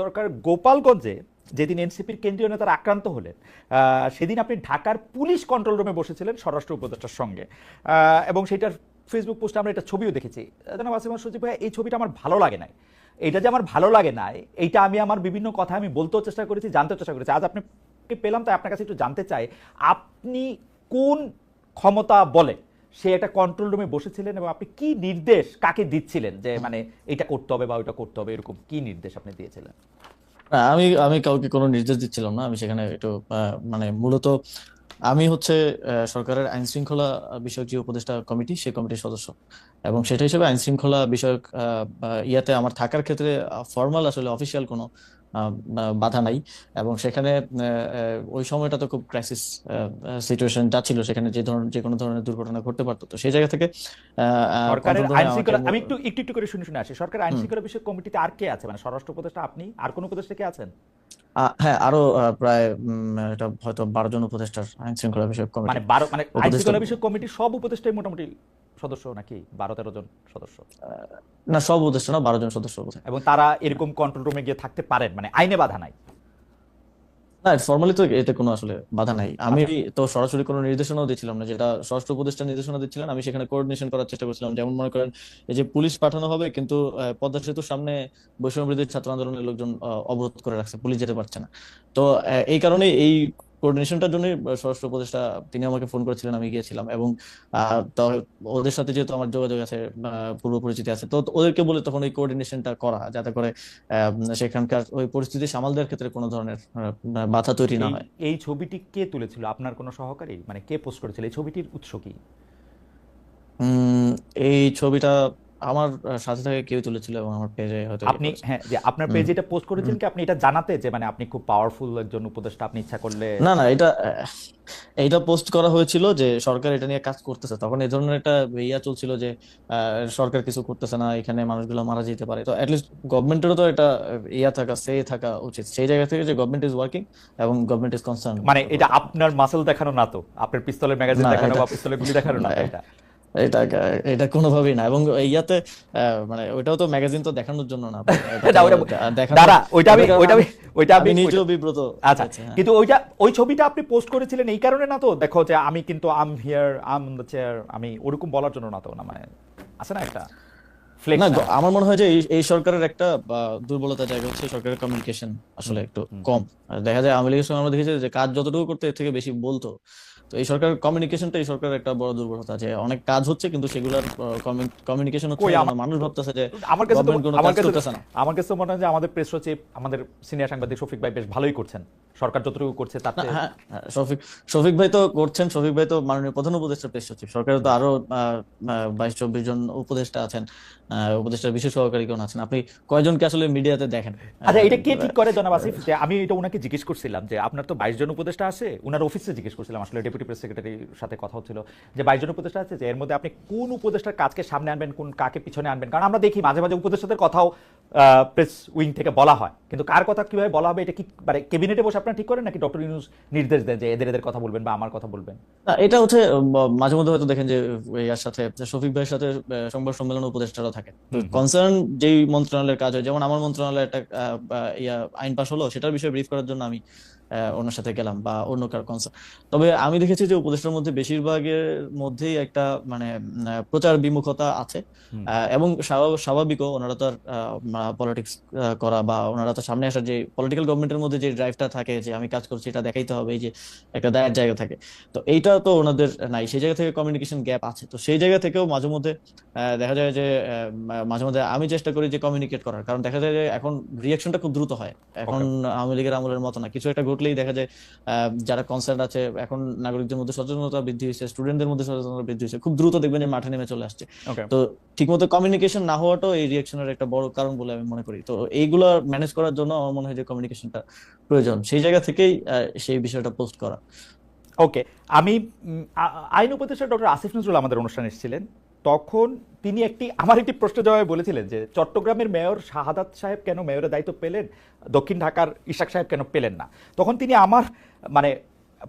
দরকার গোপালগঞ্জে, যেদিন এনসিপির কেন্দ্রীয় নেতারা আক্রান্ত হলেন সেদিন আপনি ঢাকার পুলিশ কন্ট্রোল রুমে বসেছিলেন স্বরাষ্ট্র উপদেষ্টার সঙ্গে। এবং সেটার ফেসবুক পোস্টে আমরা এটা ছবিও দেখেছি। জনাব আসিম সচিব ভাই, এই ছবিটা আমার ভালো লাগে নাই। এটা যে আমার ভালো লাগে নাই, এইটা আমি আমার বিভিন্ন কথা আমি বলতেও চেষ্টা করেছি, জানতেও চেষ্টা করেছি। আজ আপনাকে পেলাম, তাই আপনার কাছে একটু জানতে চাই, আপনি কোন ক্ষমতা বলে সে একটা কন্ট্রোল রুমে বসেছিলেন এবং আপনি কি নির্দেশ কাকে দিচ্ছিলেন যে মানে এটা করতে হবে বা ওইটা করতে হবে, এরকম কি নির্দেশ আপনি দিয়েছিলেন? আমি আমি কাউকে কোনো নির্দেশ দিচ্ছিলাম না। আমি সেখানে একটু মানে মূলত আমি হচ্ছে সরকারের আইন শৃঙ্খলা বিষয়ক যে উপদেষ্টা কমিটি সেই কমিটির সদস্য। এবং সেটা হিসেবে আইন শৃঙ্খলা বিষয়ক ইয়াতে আমার থাকার ক্ষেত্রে ফর্মাল আসলে অফিসিয়াল কোনো বাধা নাই। এবং সেখানে ওই সময়টা তো খুব ক্রাইসিস সিচুয়েশন যাচ্ছিল সেখানে যে ধরনের যে কোনো ধরনের দুর্ঘটনা ঘটতে পারতো। তো সেই জায়গা থেকে সরকারের আইন শৃঙ্খলা আমি একটু একটু একটু করে শুনে শুনে আসি। সরকারের আইন শৃঙ্খলা বিষয়ক কমিটিতে আর কে আছে? মানে স্বরাষ্ট্র উপদেষ্টা আপনি? আর কোন উপদেষ্টা কে আছেন? হ্যাঁ আরও প্রায় উম, এটা হয়তো বারো জন উপদেষ্টার আইন শৃঙ্খলা বিষয়ক কমিটি মানে বারো মানে আইন শৃঙ্খলা বিষয়ক কমিটির সব উপদেষ্টাই মোটামুটি সদস্য নাকি বারো তেরো জন সদস্য? না সব উপদেষ্টা না বারো জন সদস্য এবং তারা এরকম কন্ট্রোল রুমে গিয়ে থাকতে পারেন মানে আইনে বাধা নাই? না ফর্মালি তো এতে কোনো আসলে বাধা নাই। আমি তো সরাসরি কোনো নির্দেশনাও দিচ্ছিলাম না যেটা স্বরাষ্ট্র উপদেষ্টা নির্দেশনা দিচ্ছিলেন আমি সেখানে কোঅর্ডিনেশন করার চেষ্টা করছিলাম। যেমন মনে করেন এই যে পুলিশ পাঠানো হবে কিন্তু পদ্মা সেতুর সামনে বৈষম্য বিরোধী ছাত্র আন্দোলনের লোকজন অবরোধ করে রাখছে পুলিশ যেতে পারছে না। তো এই কারণে এই কোঅর্ডিনেশনটার জন্য স্বরাষ্ট্র উপদেষ্টা তিনি আমাকে ফোন করেছিলেন আমি গিয়েছিলাম এবং ওদের সাথে যেহেতু আমার যোগাযোগ আছে পূর্ব পরিচিতি আছে তো ওদেরকে বলে তখন ওই কোঅর্ডিনেশনটা করা যাতে করে সেখানকার ওই পরিস্থিতি সামাল দেওয়ার ক্ষেত্রে কোনো ধরনের বাধা তৈরি না হয়। এই ছবিটি কে তুলেছিল? আপনার কোনো সহকারী? মানে কে পোস্ট করেছিল? এই ছবিটির উৎস কি? এই ছবিটা আমার সাথে থেকে কেউ তুলেছিল এবং আমার পেজে হয়তো আপনি হ্যাঁ যে আপনার পেজে এটা পোস্ট করেছেন কি আপনি এটা জানাতে যে মানে আপনি খুব পাওয়ারফুল একজন উপদেষ্টা আপনি ইচ্ছা করলে না না এটা এইটা পোস্ট করা হয়েছিল যে সরকার এটা নিয়ে কাজ করতেছে। তখন এই ধরনের একটা ইয়া চলছিল যে সরকার কিছু করতেছে না এখানে মানুষগুলো মারা যেতে পারে। তো অ্যাটলিস্ট গভর্নমেন্টেরও তো এটা ইয়া থাকা সে থাকা উচিত। সেই জায়গা থেকে যে গভর্নমেন্ট ইজ ওয়ার্কিং এবং গভর্নমেন্ট ইজ কনসার্ন মানে এটা আপনার মাসেল দেখানো না তো? আপনার পিস্তলের ম্যাগাজিন দেখানো বা পিস্তলের গুলি দেখানো না, এটা এটা এটা কোনোভাবেই না। এবং ইয়াতে মানে ওইটাও তো ম্যাগাজিন তো দেখানোর জন্য না। দাঁড়া ওইটা আমি ওইটা আমি ওইটা আমি নিজেও বিব্রত আচ্ছা হ্যাঁ। কিন্তু ওইটা ওই ছবিটা আপনি পোস্ট করেছিলেন এই কারণে না তো? দেখো যে আমি কিন্তু I'm here I'm the chair আমি ওরকম বলার জন্য না তো না মানে আছে না একটা না আমার মনে হয় যে এই- এই সরকারের একটা দুর্বলতা জায়গা হচ্ছে সরকারের কমিউনিকেশন আসলে একটু কম। দেখা যায় আওয়ামী লীগের সময় আমরা দেখেছি যে কাজ যতটুকু করতে এর থেকে বেশি বলতো। তো এই সরকার কমিউনিকেশনটা এই সরকারের একটা বড় দুর্বলতা আছে। অনেক কাজ হচ্ছে কিন্তু সেগুলোর কমিউনিকেশন হচ্ছে না, মানুষ ভাবতেছে যে আমার কাছে তো আমার কাছে আমার মনে হয় যে আমাদের প্রেস সচিব আমাদের সিনিয়র সাংবাদিক শফিক ভাই বেশ ভালোই করছেন। সরকার যতটুকু করছে তাতে হ্যাঁ হ্যাঁ, শফিক শফিক ভাই তো করছেন শফিক ভাই তো মাননীয় প্রধান উপদেষ্টা প্রেস সচিব। সরকারের তো আরও বাইশ চব্বিশ জন উপদেষ্টা আছেন আহ, উপদেষ্টার বিশেষ সহকারীগণ আছেন। আপনি কয়জনকে আসলে মিডিয়াতে দেখেন? আচ্ছা এটা কে ঠিক করে জনাব আসিফ? যে আমি এটা ওনাকে জিজ্ঞেস করছিলাম যে আপনার তো বাইশ জন উপদেষ্টা আছে ওনার অফিসে জিজ্ঞেস করছিলাম আসলে ডেপুটি প্রেস সেক্রেটারির সাথে কথা হচ্ছিল যে বাইশ জন উপদেষ্টা আছে যে এর মধ্যে আপনি কোন উপদেষ্টার কাজকে সামনে আনবেন কোন কাকে পিছনে আনবেন? কারণ আমরা দেখি মাঝে মাঝে উপদেষ্টাদের কথাও প্রেস উইং থেকে বলা হয়। কিন্তু কার কথা কীভাবে বলা হবে এটা কি মানে ক্যাবিনেটে বসে আপনারা ঠিক করেন নাকি ডক্টর ইউনুস নির্দেশ দেন যে এদের এদের কথা বলবেন বা আমার কথা বলবেন? না এটা হচ্ছে মাঝে মধ্যে হয়তো দেখেন যে ইয়ার সাথে শফিক ভাইয়ের সাথে সংবাদ সম্মেলন উপদেষ্টারা থাকে কনসার্ন যেই মন্ত্রণালয়ের কাজ হয় যেমন আমার মন্ত্রণালয়ে একটা ইয়া আইন পাস হলো সেটার বিষয়ে ব্রিফ করার জন্য আমি ওনার সাথে গেলাম বা অন্য কারও কনসার্ন তবে আমি দেখেছি যে উপদেষ্টার মধ্যে বেশিরভাগের মধ্যেই একটা মানে প্রচার বিমুখতা আছে। এবং স্বাভা- স্বাভাবিকও ওনারা তো আর পলিটিক্স করা বা ওনারা তো সামনে আসার যে পলিটিক্যাল গভর্নমেন্টের মধ্যে যে ড্রাইভটা থাকে যে আমি কাজ করছি এটা দেখাইতে হবে এই যে একটা দায়ের জায়গা থাকে। তো এইটা তো ওনাদের নাই সেই জায়গা থেকে কমিউনিকেশন গ্যাপ আছে। তো সেই জায়গা থেকেও মাঝে মধ্যে আহ, দেখা যায় যে মাঝে মধ্যে আমি চেষ্টা করি যে কমিউনিকেট করার। কারণ দেখা যায় যে এখন রিয়াকশনটা খুব দ্রুত হয়। এখন আওয়ামী লীগের আমলের মতো না কিছু একটা ঘটলেই দেখা যায় যারা কনসার্ন আছে এখন নাগরিকদের মধ্যে সচেতনতা বৃদ্ধি হয়েছে স্টুডেন্টদের মধ্যে সচেতনতা বৃদ্ধি হয়েছে খুব দ্রুত দেখবেন যে মাঠে নেমে চলে আসছে। তো ঠিকমতো কমিউনিকেশন না হওয়াটাও এই রিয়াকশনের একটা বড় কারণ বলে আমি মনে করি। তো এইগুলো ম্যানেজ করার জন্য আমার মনে হয় যে কমিউনিকেশনটা প্রয়োজন। সেই জায়গা থেকেই সেই বিষয়টা পোস্ট করা। ওকে আমি আইন উপদেষ্টা ডক্টর আসিফ নজরুল আমাদের অনুষ্ঠানে এসেছিলেন। তখন তিনি একটি, আমার একটি প্রশ্ন জবাবে বলেছিলেন যে, চট্টগ্রামের মেয়র শাহাদাত সাহেব কেন মেয়রের দায়িত্ব পেলেন? দক্ষিণ ঢাকার ইশাক সাহেব কেন পেলেন না? তখন তিনি আমার মানে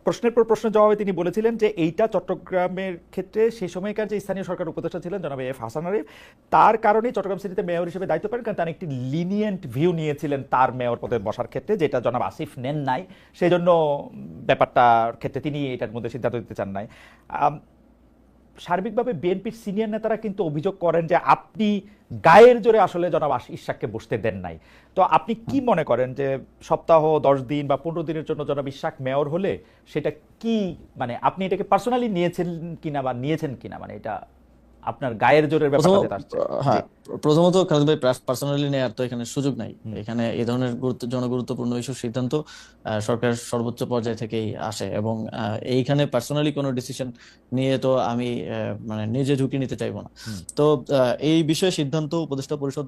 প্রশ্নের পর প্রশ্ন জবাবে তিনি বলেছিলেন যে, এইটা চট্টগ্রামের ক্ষেত্রে সেই সময়কার যে স্থানীয় সরকার উপদেষ্টা ছিলেন জনাব এফ হাসান আরিফ, তার কারণে চট্টগ্রাম সিটিতে মেয়র হিসেবে দায়িত্ব পান কারণ তার একটি লিনিয়েন্ট ভিউ নিয়েছিলেন তার মেয়র পদে বসার ক্ষেত্রে, যেটা জনাব আসিফ নেন নাই। সেই জন্য ব্যাপারটার ক্ষেত্রে তিনি এটার মধ্যে সিদ্ধান্ত দিতে চান নাই। সার্বিকভাবে বিএনপির সিনিয়র নেতারা কিন্তু অভিযোগ করেন যে আপনি গায়ের জোরে আসলে জনাব ইশাককে বসতে দেন নাই। তো আপনি কি মনে করেন যে সপ্তাহ দশ দিন বা পনেরো দিনের জন্য জনাব ইশাক মেয়র হলে সেটা কি মানে আপনি এটাকে পার্সোনালি নিয়েছেন কিনা বা নিয়েছেন কিনা? মানে এটা আপনার গায়ের জোরের ব্যাপারটা আসছে। হ্যাঁ প্রথমত খালেদ ভাই পার্সোনালি নেওয়ার তো এখানে সুযোগ নাই। এখানে এই ধরনের গুরুত্ব জনগুরুত্বপূর্ণ ইস্যুর সিদ্ধান্ত সরকার সর্বোচ্চ পর্যায় থেকেই আসে এবং এইখানে পার্সোনালি কোনো ডিসিশন নিয়ে তো আমি মানে নিজে ঝুঁকি নিতে চাইব না। তো এই বিষয়ে সিদ্ধান্ত উপদেষ্টা পরিষদ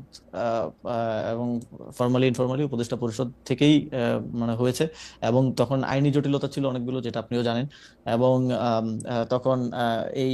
এবং ফর্মালি ইনফর্মালি উপদেষ্টা পরিষদ থেকেই মানে হয়েছে এবং তখন আইনি জটিলতা ছিল অনেকগুলো যেটা আপনিও জানেন এবং তখন আহ, এই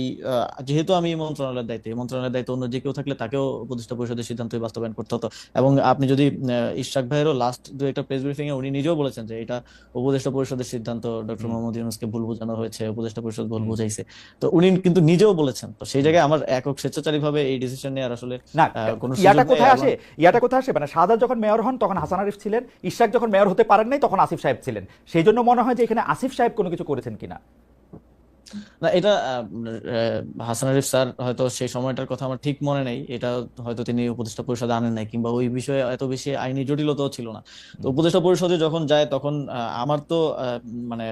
যেহেতু আমি মন্ত্রণালয়ের দায়িত্বে এই মন্ত্রণালয়ের দায়িত্ব অন্য যে কেউ থাকলে তাকেও উপদেষ্টা পরিষদের সিদ্ধান্তই বাস্তবায়ন করতে হতো। এবং আপনি যদি আহ, ইশরাক ভাইয়েরও লাস্ট দু একটা প্রেস ব্রিফিং এ উনি নিজেও বলেছেন যে এটা উপদেষ্টা পরিষদের সিদ্ধান্ত ডক্টর মোহাম্মদ ইউনূসকে ভুল বোঝানো হয়েছে উপদেষ্টা পরিষদ ভুল বুঝাইছে। তো উনি কিন্তু নিজেও বলেছেন তো সেই জায়গায় আমার একক স্বেচ্ছাচারী ভাবে এই ডিসিশন নেওয়ার আসলে না কোনো ইয়াটা কোথায় আসে? ইয়াটা কোথায় আসে? মানে শাহাদাত যখন মেয়র হন তখন হাসান আরিফ ছিলেন। ইশাক যখন মেয়র হতে পারেন নাই তখন আসিফ সাহেব ছিলেন। সেই জন্য মনে হয় যে এখানে আসিফ সাহেব কোনো কিছু করেছেন কিনা। না এটা হাসান আরিফ স্যার হয়তো সেই সময়টার কথা আমার ঠিক মনে নেই। এটা হয়তো তিনি উপদেষ্টা পরিষদে আনেন নাই কিংবা ওই বিষয়ে এত বেশি আইনি জটিলতাও ছিল না। তো উপদেষ্টা পরিষদে যখন যায় তখন আহ, আমার তো আহ, মানে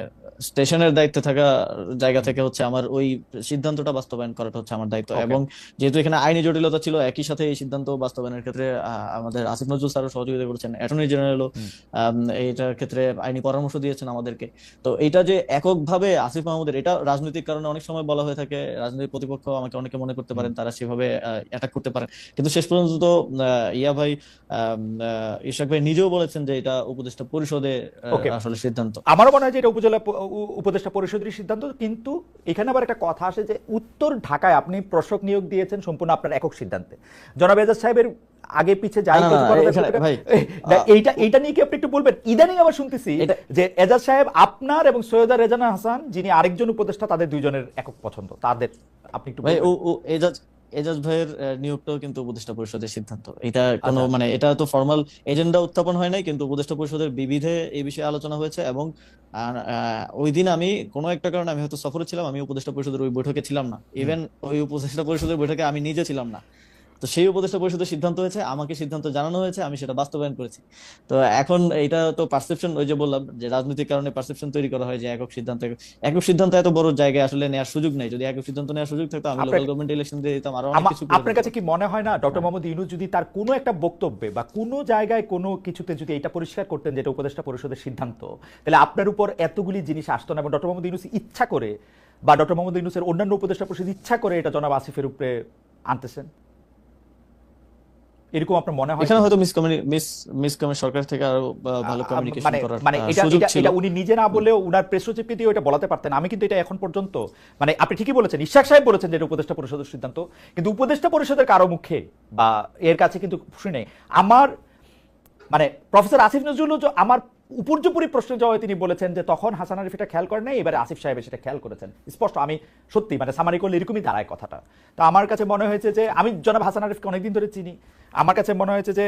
স্টেশনের দায়িত্বে থাকা জায়গা থেকে হচ্ছে আমার ওই সিদ্ধান্তটা বাস্তবায়ন করাটা হচ্ছে আমার দায়িত্ব। এবং যেহেতু এখানে আইনি জটিলতা ছিল একই সাথে এই সিদ্ধান্ত বাস্তবায়নের ক্ষেত্রে আমাদের আসিফ নজরুল স্যারও সহযোগিতা করেছেন অ্যাটর্নি জেনারেলও এইটার ক্ষেত্রে আইনি পরামর্শ দিয়েছেন আমাদেরকে। তো এটা যে এককভাবে আসিফ মাহমুদের এটা রাজনৈতিক কারণে অনেক সময় বলা হয়ে থাকে রাজনৈতিক প্রতিপক্ষ আমাকে অনেকে মনে করতে পারেন তারা সেভাবে অ্যাটাক করতে পারেন। কিন্তু শেষ পর্যন্ত তো আহ, ইয়া ভাই আহ, ইশাক ভাই নিজেও বলেছেন যে এটা উপদেষ্টা পরিষদে আসলে সিদ্ধান্ত। আমারও মনে হয় যে এটা উপজেলা উপদেষ্টা পরিষদের সিদ্ধান্ত কিন্তু এখানে আবার একটা কথা আসে যে উত্তর ঢাকায় আপনি প্রশক নিয়োগ দিয়েছেন সম্পূর্ণ আপনার একক সিদ্ধান্তে। জনাব এজাজ সাহেবের আগে পিছে যাই এইটা এইটা নিয়ে কি আপনি একটু বলবেন? ইদানিং আবার শুনতেছি যে এজাজ সাহেব আপনার এবং সৈয়দা রেজানা হাসান যিনি আরেকজন উপদেষ্টা তাদের দুইজনের একক পছন্দ। তাদের আপনি একটু ভাই ও ও এজাজ এজাজ ভাইয়ের নিয়োগটাও কিন্তু উপদেষ্টা পরিষদের সিদ্ধান্ত। এটা কোনো আচ্ছা। মানে এটা তো ফর্মাল এজেন্ডা উত্থাপন হয় নাই কিন্তু উপদেষ্টা পরিষদের বিবিধে এই বিষয়ে আলোচনা হয়েছে এবং ওই দিন আমি কোনো একটা কারণে আমি হয়তো সফরে ছিলাম আমি উপদেষ্টা পরিষদের ওই বৈঠকে ছিলাম না। ইভেন ওই উপদেষ্টা পরিষদের বৈঠকে আমি নিজে ছিলাম না। তো সেই উপদেষ্টা পরিষদের সিদ্ধান্ত হয়েছে আমাকে সিদ্ধান্ত জানানো হয়েছে আমি সেটা বাস্তবায়ন করেছি। তো এখন এটা তো পারসেপশন ওই যে বললাম যে রাজনৈতিক কারণে পারসেপশন তৈরি করা হয় যে একক সিদ্ধান্ত একক সিদ্ধান্ত এত বড় জায়গায় আসলে নেওয়ার সুযোগ নেই। যদি একক সিদ্ধান্ত নেওয়ার সুযোগ থাকতো আমি লোকাল গভর্নমেন্ট ইলেকশন দিয়ে দিতাম আরও অনেক কিছু আপনার কাছে কি মনে হয় না ডক্টর মোহাম্মদ ইউনুস যদি তার কোনো একটা বক্তব্যে বা কোনো জায়গায় কোনো কিছুতে যদি এটা পরিষ্কার করতেন যেটা উপদেষ্টা পরিষদের সিদ্ধান্ত তাহলে আপনার উপর এতগুলি জিনিস আসতো না এবং ডক্টর মোহাম্মদ ইউনুস ইচ্ছা করে বা ডক্টর মোহাম্মদ ইউনুসের অন্যান্য উপদেষ্টা পরিষদ ইচ্ছা করে এটা জনাব আসিফের উপরে আনতেছেন? এরকম আপনার মনে হয় এখানে হয়তো মিস সরকার থেকে আরও ভালো কমিউনিকেশন করার মানে এটা এটা উনি নিজে না বলেও উনার প্রেস সচিবকে দিয়ে এটা বলাতে পারতেন। আমি কিন্তু এটা এখন পর্যন্ত মানে আপনি ঠিকই বলেছেন ইশাক সাহেব বলেছেন যে এটা উপদেষ্টা পরিষদের সিদ্ধান্ত। কিন্তু উপদেষ্টা পরিষদের কারও মুখে বা এর কাছে কিন্তু শুনে আমার মানে প্রফেসর আসিফ নজরুল আমার উপর্যুপরি প্রশ্ন জবাবে তিনি বলেছেন যে তখন হাসান আরিফ এটা খেয়াল করেন নাই, এবারে আসিফ সাহেব সেটা খেয়াল করেছেন। স্পষ্ট, আমি সত্যি মানে সামারি করলে এরকমই দাঁড়ায় কথাটা। তো আমার কাছে মনে হয়েছে যে, আমি জনাব হাসান আরিফকে অনেকদিন ধরে চিনি। আমার কাছে মনে হয়েছে যে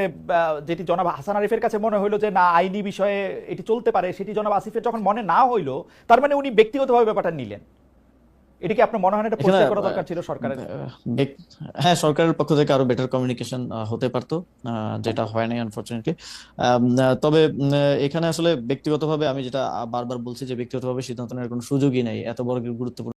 যেটি জনাব হাসান আরিফের কাছে মনে হইল যে, না, আইনি বিষয়ে এটি চলতে পারে, সেটি জনাব আসিফের যখন মনে না হইল, তার মানে উনি ব্যক্তিগতভাবে ব্যাপারটা নিলেন। এটা কি আপনার মনে হয় এটা পরিষ্কার করা দরকার ছিল সরকারের? হ্যাঁ সরকারের পক্ষ থেকে আরও বেটার কমিউনিকেশন হতে পারতো যেটা হয় নাই আনফরচুনেটলি তবে এখানে আসলে ব্যক্তিগতভাবে আমি যেটা বারবার বলছি যে ব্যক্তিগতভাবে সিদ্ধান্ত নেওয়ার কোনো সুযোগই নেই এত বড় গুরুত্বপূর্ণ